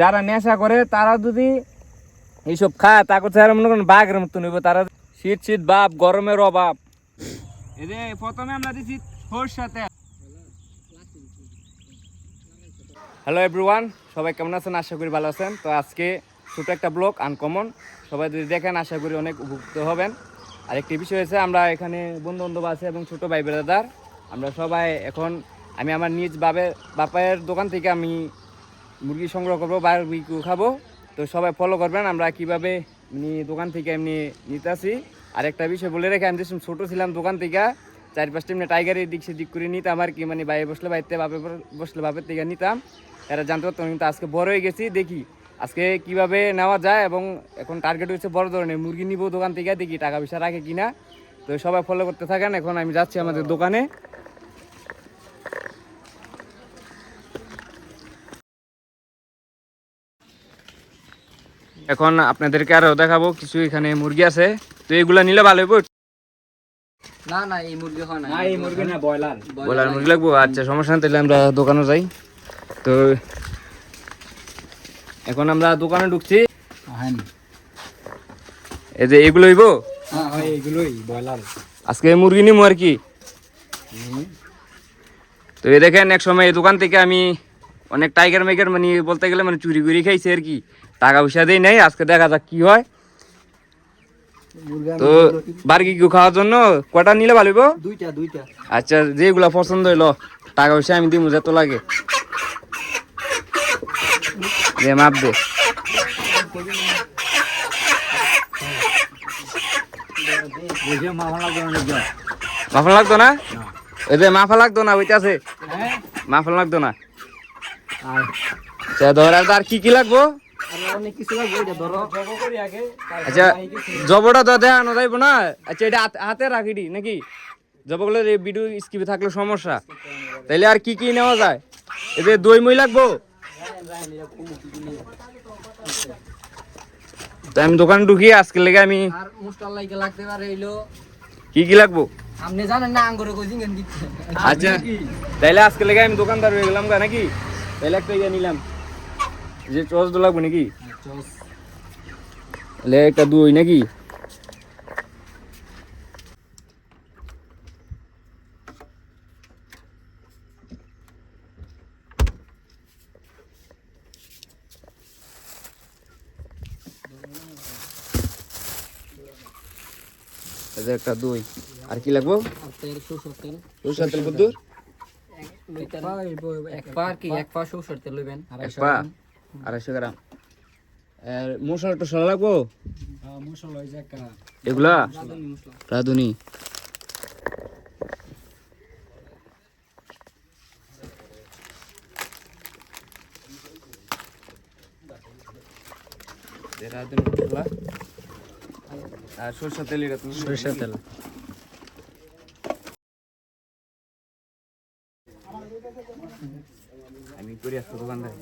যারা নেশা করে, তারা যদি এইসব খায়, তা করতে আর মনে করেন বাঘের মতো নেব, তারা শীত শীত বাপ, গরমের অভাব। প্রথমে আমরা দিচ্ছি হ্যালো এভরিওয়ান সবাই কেমন আছেন? আশা করি ভালো আছেন। তো আজকে ছোট একটা ব্লগ আনকমন সবাই যদি দেখেন, আশা করি অনেক উপকৃত হবেন। আর একটি বিষয় হয়েছে আমরা এখানে বন্ধু বান্ধব আছে এবং ছোট ভাই বেড়াদার আমরা সবাই এখন, আমি আমার নিজ বাবে বাপায়ের দোকান থেকে আমি মুরগি সংগ্রহ করব বারবিকিউ খাব। তো সবাই ফলো করবেন, আমরা কীভাবে এমনি দোকান থেকে এমনি নিতে আসি। আর একটা বিষয় বলে রেখে, আমি যে সময় ছোটো ছিলাম দোকান থেকে চার পাঁচটা এমনি টাইগারের দিক সেদিক করে নিতাম আর কি মানে বাইরে বসলে বাইতে বাপে বসলে বাপের থেকে নিতাম। এরা জানতে পারতাম কিন্তু আজকে বড় হয়ে গেছি, দেখি আজকে কীভাবে নেওয়া যায় এবং এখন টার্গেট হচ্ছে বড় ধরনের মুরগি নিব দোকান থেকে, দেখি টাকা পয়সা রাখে কিনা। তো সবাই ফলো করতে থাকেন, এখন আমি যাচ্ছি আমাদের দোকানে। এখন আপনাদেরকে আরও দেখাবো কিছু এখানে মুরগি আছে। তো এগুলা নিলে ভালো হইব? না না এই মুরগি হয় না না ব্রয়লার ব্রয়লার মুরগি লাগবো? আচ্ছা সমস্যা নেই তাহলে আমরা দোকানে যাই। তো এখন আমরা দোকানে ঢুকছি। হ্যাঁ এই যে এগুলো হইব? হ্যাঁ ব্রয়লার আজকে মুরগি আর কি। তো দেখেন এক সময় এই দোকান থেকে আমি অনেক টাইগার মেগার মানে বলতে গেলে মানে চুরি করে খাইছে আর কি। টাকা পয়সা দেই নাই আজকে দেখা যাক কি হয়। তো বার্গি কিউ খাওয়ার জন্য কটা নিলে ভালো দুইটা দুইটা। আচ্ছা যেগুলা পছন্দ হইল টাকা পয়সা আমি দিমু যত লাগে। দে মাপ দে। মাফা লাগতো না? এই যে মাফা লাগতো না ওইটা আছে হ্যাঁ? মাফা লাগতো না। আচ্ছা ধর আর কি কি লাগবো? আচ্ছা জবটা তো দেখানো যাইব না? আচ্ছা এটা হাতে রাখিটি নাকি? জবগুলো ভিডিও স্কিপে থাকলে সমস্যা। তাইলে আর কি কি নেওয়া যায়? যে দই মই লাগবো? আমি দোকানে ঢুকি আজকে লেগে আমি কি কি লাগবো? আপনি জানেন না আঙ্গুরে কই জিঙ্গেন আচ্ছা তাইলে আজকে লেগে আমি দোকানদার হয়ে গেলাম গা নাকি? একটা ইয়ে নিলাম যে চস দো লাগবো নাকি তাহলে একটা দই নাকি এই যে একটা দই আর কি লাগবো আর তেল সরষের তেল সরষের তেল বুদ্ধুর এক পা কি এক পা সরষের তেল লইবেন আর এক পা? আড়াইশো গ্রাম। আর মশলা টসলা লাগবো? মশলা এগুলা? রাঁধুনি মশলা। রাঁধুনি। রাঁধুনি মশলা। আর সরষের তেল সরষের তেল আমি করি আসব দোকানদার।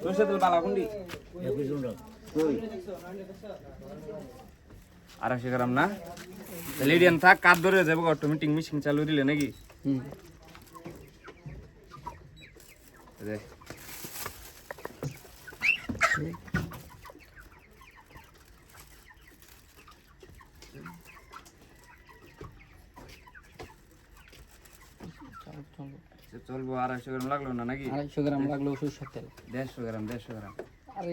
সরষের তেল বালা কোনটি আড়াইশো গ্রাম না। তাহলে এডিয়ান থাক কাঠ ধরে যাব অটোমেটিক মেশিন চালু দিলে নাকি? হুম দেখ সে চলবো আড়াইশো গ্রাম লাগল না নাকি? আড়াইশো গ্রাম লাগল সরষের তেল। দেড়শো গ্রাম দেড়শো গ্রাম। আরে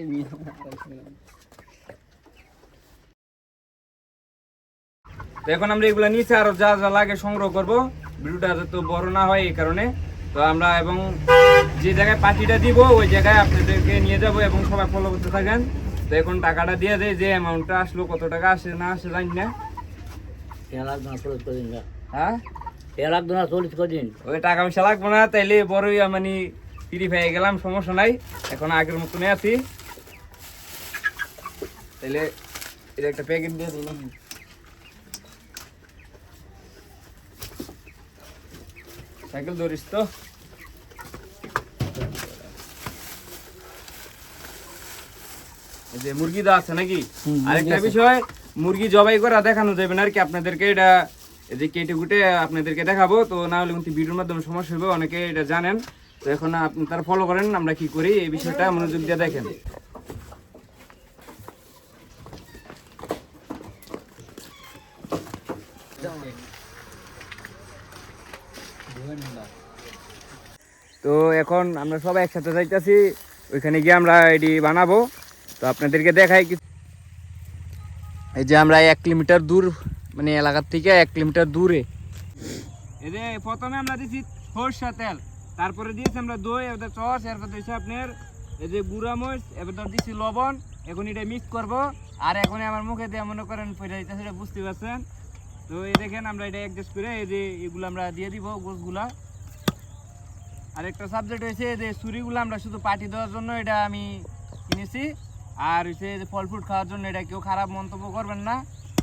আড়াইশো গ্রাম। তো এখন আমরা এগুলা নিচে আরও যা যা লাগে সংগ্রহ করব। ভিডিওটা যাতে বড় না হয় এই কারণে। তো আমরা এবং যে জায়গায় পার্টিটা দিব ওই জায়গায় আপনাদেরকে নিয়ে যাব এবং সবাই ফলো করতে থাকেন। তো এখন টাকাটা দিয়ে দেয় যে অ্যামাউন্টটা আসলো কত টাকা আসে না আসে জানি না। হ্যাঁ? লাখ দোনা চল্লিশ কদিন। ওই টাকা পয়সা লাগবো না তাইলে বড়ই মানে ফ্রি পেয়ে গেলাম সমস্যা নাই। এখন আগের মতনই আছি। তাইলে এটা একটা প্যাকেট দিয়ে দিন সাইকেল ধরিস তো। যে মুরগি দা আছে নাকি? আরেকটা বিষয় মুরগি জবাই করা দেখানো যাবে না আর কি আপনাদেরকে এটা যে কেটে কুটে আপনাদেরকে দেখাবো। তো না হলে কিন্তু ভিডিওর মাধ্যমে সমস্যা হবে অনেকে এটা জানেন। তো এখন আপনারা ফলো করেন, আমরা কি করি, এই বিষয়টা মনোযোগ দিয়ে দেখেন। তো এখন আমরা সবাই একসাথে যাইতেছি, ওইখানে গিয়ে আমরা এটি বানাবো। তো আপনাদেরকে দেখাই এই যে আমরা এক কিলোমিটার দূর মানে এলাকার থেকে এক কিলোমিটার দূরে। যে প্রথমে আমরা দিছি সরষা তেল, তারপরে দিয়েছি আমরা দই এবার চস এরপর দিয়েছি আপনার এই যে গুঁড়া মরিচ এবার দিছি লবণ, এখন এটা মিক্স করব। আর এখন আমার মুখে দিয়ে মনে করেন পয়সা দিতে সেটা বুঝতে পারছেন? তো এই দেখেন আমরা এটা অ্যাডজাস্ট করে এই যে এগুলো আমরা দিয়ে দিব গোছগুলা। আর একটা সাবজেক্ট হয়েছে যে ছুরিগুলো আমরা শুধু পাটি দেওয়ার জন্য এটা আমি কিনেছি। আর হচ্ছে যে ফল ফ্রুট খাওয়ার জন্য এটা কেউ খারাপ মন্তব্য করবেন না।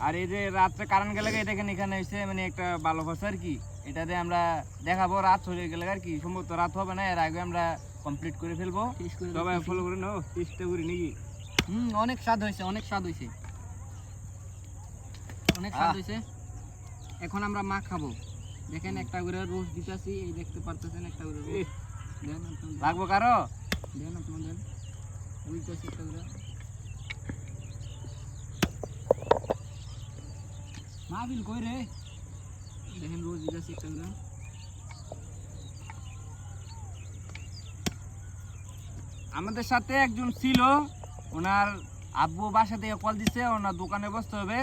আর এই যে রাত্রে কারেন্ট গেলে দেখেন এখানে হচ্ছে মানে একটা ভালো কথা আর কি। এটাতে আমরা দেখাবো রাত হয়ে গেলে আর কি। সম্ভবত রাত হবে না এর আগে আমরা কমপ্লিট করে ফেলব। সবাই ফলো করে নাও চেষ্টা করি নাকি? হুম অনেক স্বাদ হয়েছে অনেক স্বাদ হয়েছে। অনেক স্বাদ হয়েছে। এখন আমরা মা খাব। দেখেন একটা করে রোজ দিতেছি এই দেখতে পারতেছেন একটা করে রোজ। লাগবো কারও? দেন আপনার দেন বুঝতেছি একটা করে। মাহবিল কই রে? দেখেন রোজ দিতেছি একটা করে আমাদের সাথে একজন ছিল ওনার আব্বু বাসা থেকে কল দিছে ওনার দোকানে বসতে হবে।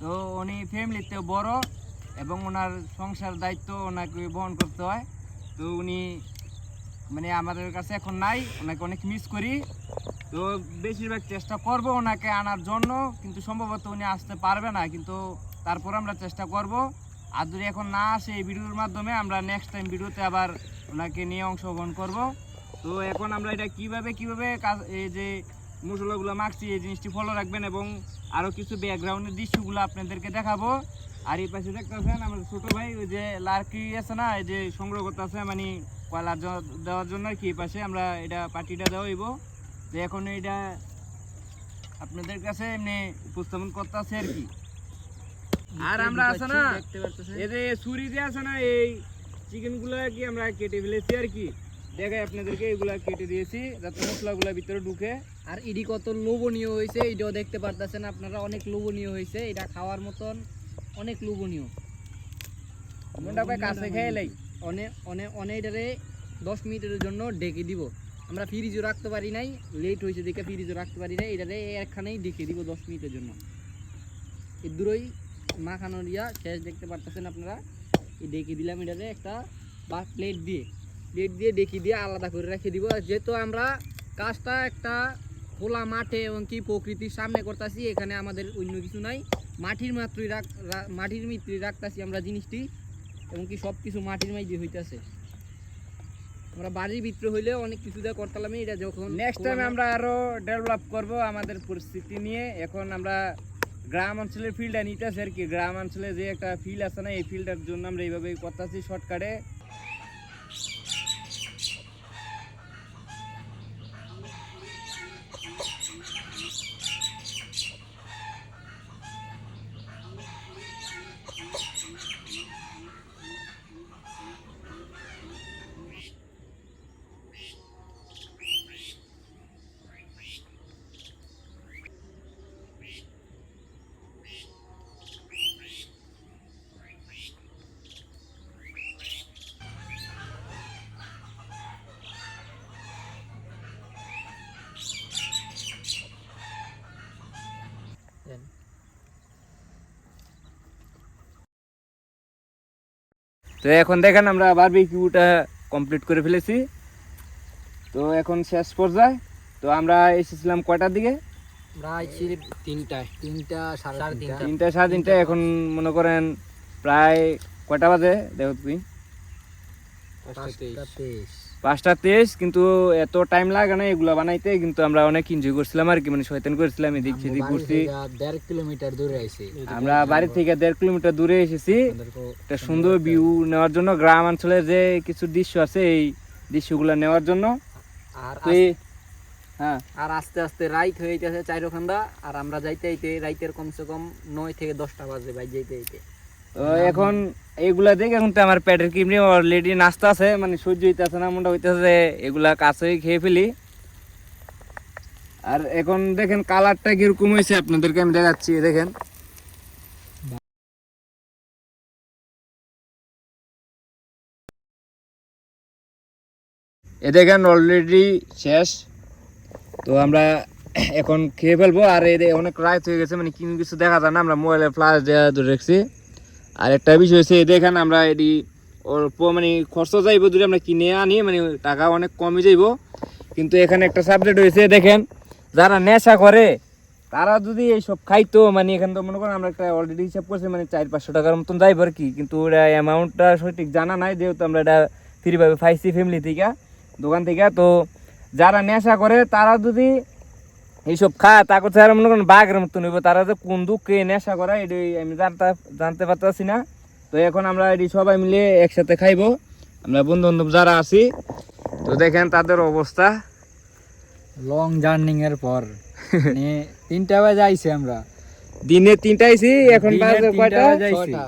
তো উনি ফ্যামিলিতে বড় এবং ওনার সংসার দায়িত্ব ওনাকে বহন করতে হয়। তো উনি মানে আমাদের কাছে এখন নাই ওনাকে অনেক মিস করি। তো বেশিরভাগ চেষ্টা করব ওনাকে আনার জন্য কিন্তু সম্ভবত উনি আসতে পারবে না। কিন্তু তারপর আমরা চেষ্টা করব। আর যদি এখন না আসে এই ভিডিওর মাধ্যমে, আমরা নেক্সট টাইম ভিডিওতে আবার ওনাকে নিয়ে অংশগ্রহণ করব। তো এখন আমরা এটা কীভাবে কীভাবে কাজ, এই যে মশলাগুলো মাখছি, এই জিনিসটি ফলো রাখবেন এবং আরও কিছু ব্যাকগ্রাউন্ডের দৃশ্যগুলো আপনাদেরকে দেখাবো। আর এই পাশে দেখতেছেন আমাদের ছোটো ভাই, ওই যে লার্কি আছে না, এই যে সংগ্রহ করতে আছে মানে কয়লা দেওয়ার জন্য আর কি, এই পাশে আমরা এটা পার্টিটা দেওয়া হইব তো এখন এটা আপনাদের কাছে এমনি উপস্থাপন করতে আছে আর কি। আর আমরা আছে না এই যে ছুরি দিয়ে আছে না এই চিকেনগুলো কি আমরা কেটে ফেলেছি আর কি? দেখাই আপনাদেরকে এগুলা কেটে দিয়েছি যাতে মশলাগুলো ভিতরে ঢুকে। আর ইডি কত লোভনীয় হয়েছে এটাও দেখতে পারতেছেন আপনারা অনেক লোভনীয় হয়েছে এটা খাওয়ার মতন অনেক লোভনীয়। মনটা কয় কাছে খেয়ে লাই। অনেক অনেক অনেকটারে দশ মিনিটের জন্য ডেকে দিব। আমরা ফ্রিজও রাখতে পারি নাই লেট হয়েছে দেখে ফ্রিজও রাখতে পারি নাই এটারে একখানেই ডেকে দিব দশ মিনিটের জন্য। এই দূরই মাখানোর ইয়া শেষ দেখতে পারতেছেন আপনারা। এই ডেকে দিলাম এটারে একটা বা প্লেট দিয়ে। প্লেট দিয়ে ডেকে দিয়ে আলাদা করে রেখে দিব। যেহেতু আমরা কাজটা একটা খোলা মাঠে এবং কি প্রকৃতির সামনে করতেছি এখানে আমাদের অন্য কিছু নাই। মাটির মাত্রই রাখ মাটির মিত্রই রাখতেছি আমরা জিনিসটি এবং কি সব কিছু মাটির মাই দিয়ে হইতেছে। আমরা বাড়ির ভিতরে হইলে অনেক কিছু দিয়ে করতাম এটা যখন নেক্সট টাইম আমরা আরও ডেভেলপ করব আমাদের পরিস্থিতি নিয়ে। এখন আমরা গ্রাম অঞ্চলের ফিল্ডটা নিতেছে আর কি। গ্রাম অঞ্চলে যে একটা ফিল্ড আছে না, এই ফিল্ডের জন্য আমরা এইভাবে করতেছি শর্টকাটে তো এখন দেখেন আমরা বারবিকিউটা কমপ্লিট করে ফেলেছি। তো এখন শেষ পর্যায়ে। তো আমরা এসেছিলাম কয়টার দিকে? তিনটায়। তিনটা সাড়ে তিনটা। তিনটা। সাড়ে তিনটা। এখন মনে করেন প্রায় কয়টা বাজে? দেখো তুমি। তেইশ। পাঁচটা তেইশ কিন্তু এত টাইম লাগে না এগুলো বানাইতে কিন্তু আমরা অনেক এনজয় করছিলাম আর কি মানে শয়তান করছিলাম এদিক সেদিক ঘুরছি। দেড় কিলোমিটার দূরে আইছি। আমরা বাড়ি থেকে দেড় কিলোমিটার দূরে এসেছি। একটা সুন্দর ভিউ নেওয়ার জন্য গ্রাম অঞ্চলের যে কিছু দৃশ্য আছে এই দৃশ্যগুলো নেওয়ার জন্য। আর হ্যাঁ। আর আস্তে আস্তে রাইত হয়ে যাচ্ছে চাইরোখান্দা আর আমরা যাইতে যাইতে রাইতের কমসে কম নয় থেকে দশটা বাজে ভাই যাইতে যাইতে। এখন এইগুলা দেখে এখন তো আমার পেটের কিমনি অলরেডি নাস্তা আছে মানে সহ্য হইতেছে না, মনটা হইতেছে এগুলা কাছেই খেয়ে ফেলি। আর এখন দেখেন কালারটা কীরকম হয়েছে আপনাদেরকে আমি দেখাচ্ছি দেখেন। এ দেখেন অলরেডি শেষ। তো আমরা এখন খেয়ে ফেলব, আর এদের অনেক রাত হয়ে গেছে মানে কোনো কিছু দেখা যায় না, আমরা মোবাইলে ফ্লাশ দেওয়া ধরে রাখছি। আর একটা বিষয় হচ্ছে, এই দেখেন আমরা এটি, অল্প মানে খরচ যাইব, যদি আমরা কিনে আনি মানে টাকা অনেক কমে যাইব। কিন্তু এখানে একটা সাবজেক্ট হয়েছে দেখেন, যারা নেশা করে, তারা যদি এইসব খাইতো মানে এখানে তো মনে করেন আমরা একটা অলরেডি হিসাব করছি মানে চার পাঁচশো টাকার মতন যাইব আর কি। কিন্তু ওটা অ্যামাউন্টটা সঠিক জানা নাই, যেহেতু আমরা এটা ফ্রিভাবে পাইছি ফ্যামিলি থেকে, দোকান থেকে। তো যারা নেশা করে, তারা যদি এইসব খায় তা করছে আর মনে করেন বাঘের মতন হইব তারা যে কোন দুঃখে নেশা করে এটি আমি জানতে জানতে পারতেছি না। তো এখন আমরা এটি সবাই মিলে একসাথে খাইবো। আমরা বন্ধু বান্ধব যারা আছি তো দেখেন তাদের অবস্থা। লং জার্নিং এর পর। মানে তিনটা বাজে আইছি আমরা। দিনে তিনটা আইছি এখন বাজে কয়টা? ছয়টা।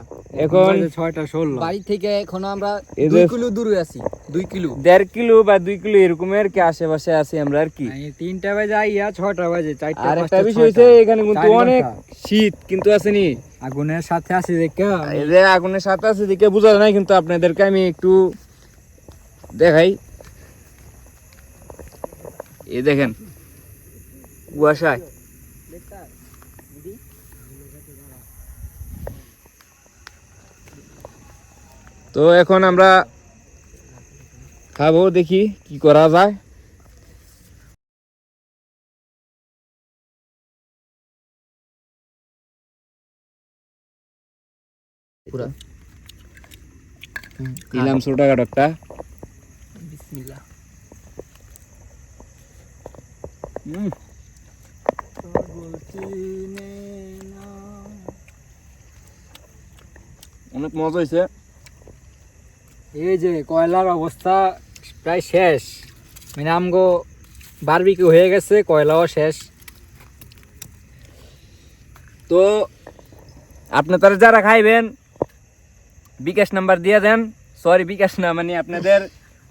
এখন ছয়টা ষোলো। বাড়ি থেকে এখন আমরা দুই কিলো দূরে আছি দুই কিলো। দেড় কিলো বা দুই কিলো এরকমের কি আশেপাশে আছি আমরা আর কি। তিনটা বাজে আইয়া ছয়টা বাজে চারটা আর একটা বিষয়। হচ্ছে এখানে কিন্তু অনেক শীত কিন্তু আসেনি আগুনের সাথে আছি দেখে। এই যে আগুনের সাথে আছে দিকে বোঝা যায় না কিন্তু আপনাদেরকে আমি একটু দেখাই। এই দেখেন কুয়াশায়। তো এখন আমরা খাব দেখি কি করা যায়। পুরা। দিলাম ছোটখাটো একটা। বিসমিল্লাহ। অনেক মজা হয়েছে এই যে কয়লার অবস্থা প্রায় শেষ। মানে আমগো বারবিকিউ হয়ে গেছে কয়লাও শেষ। তো আপনারা যারা খাইবেন বিকাশ নাম্বার দিয়ে দেন। সরি বিকাশ না মানে আপনাদের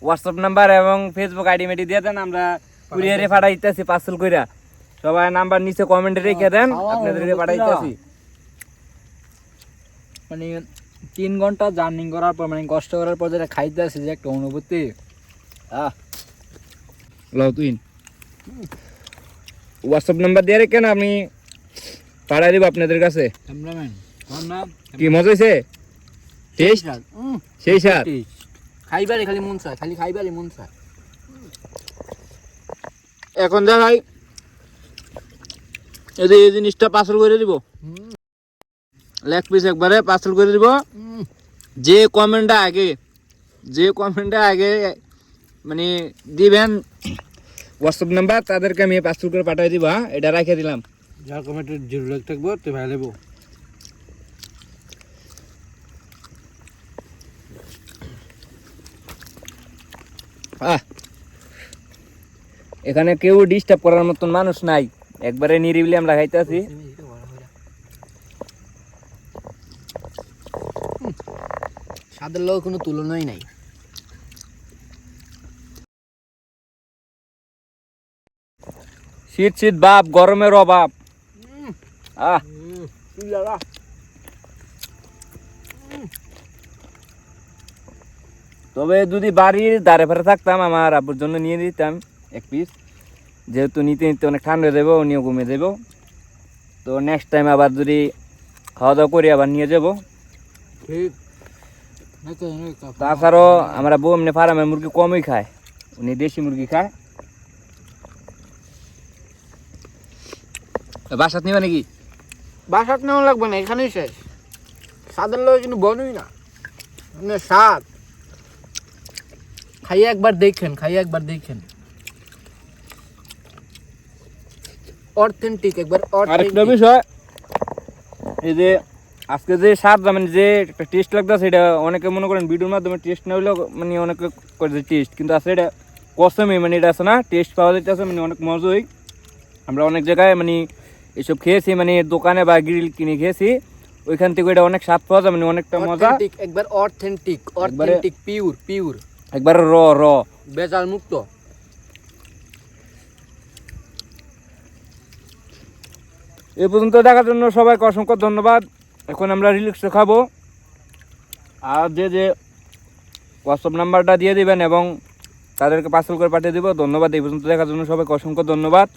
হোয়াটসঅ্যাপ নাম্বার এবং ফেসবুক আইডি মেডি দিয়ে দেন আমরা কুরিয়ারে পাঠাইতেছি পার্সেল কইরা। সবাই নাম্বার নিচে কমেন্টে রেখে দেন আপনাদেরকে পাঠাইতেছি। মানে তিন ঘণ্টা জার্নিং করার পর মানে কষ্ট করার পর যেটা খাইতে আসি যে একটা অনুভূতি। আহ। লও তুই হোয়াটসঅ্যাপ নাম্বার দিয়ে রেখেন আমি পাঠাই দেবো আপনাদের কাছে। কি মজা হয়েছে সেই স্যার খাইবারে খালি মন চায় খালি খাইবারে মন চায়। এখন দেখাই। এই যে এই জিনিসটা পার্সেল করে দিব। লেগ পিস একবারে পার্সেল করে দিব। যে কমেন্টটা আগে যে কমেন্টটা আগে মানে দিবেন হোয়াটসঅ্যাপ নাম্বার তাদেরকে আমি পার্সেল করে পাঠিয়ে দিব হ্যাঁ? এটা রেখে দিলাম। যার কমেন্টের জিরো লাখ থাকব তুই ভাই নেব এখানে কেউ ডিস্টার্ব করার মতন মানুষ নাই। একবারে নিরিবিলি আমরা খাইতে আছি। স্বাদের লোক কোনো তুলনাই নাই। শীত শীত বাপ গরমের অভাব। আহ। তবে যদি বাড়ির দাঁড়ে ফারে থাকতাম আমার আব্বুর জন্য নিয়ে দিতাম এক পিস যেহেতু নিতে নিতে অনেক ঠান্ডা হয়ে যাব উনিও কমে যাব। তো নেক্সট টাইম আবার যদি খাওয়া দাওয়া করি আবার নিয়ে যাব। ঠিক। তাছাড়াও আমরা বউ এমনি ফার্মে মুরগি কমই খায়। উনি দেশি মুরগি খায়। বাসাত নিবা নাকি? বাসাত নেওয়া লাগবে না এখানেই শেষ। স্বাদের লোক কিন্তু বনুই না। মানে স্বাদ। খাইয়ে একবার দেখেন খাইয়ে একবার দেখেন। অথেন্টিক একবার আরেকটা বিষয় এই যে আজকে যে স্বাদ মানে যে একটা টেস্ট লাগতেছে সেটা অনেকে মনে করেন ভিডিওর মাধ্যমে টেস্ট না হলেও মানে অনেকে করে টেস্ট কিন্তু আসলে এটা কসমে মানে এটা আছে না টেস্ট পাওয়া যাইতেছে মানে অনেক মজাই। আমরা অনেক জায়গায় মানে এসব খেয়েছি মানে দোকানে বা গ্রিল কিনে খেয়েছি ওইখান থেকে এটা অনেক স্বাদ পাওয়া যায় মানে অনেকটা মজা। একবার অথেন্টিক অথেন্টিক পিওর পিওর একবার র র বেজাল মুক্ত। এ পর্যন্ত দেখার জন্য সবাইকে অসংখ্য ধন্যবাদ। এখন আমরা রিলিক্স খাব আর যে যে হোয়াটসঅ্যাপ নাম্বারটা দিয়ে দিবেন এবং তাদেরকে পার্সেল করে পাঠিয়ে দেবো। ধন্যবাদ, এই পর্যন্ত দেখার জন্য সবাইকে অসংখ্য ধন্যবাদ।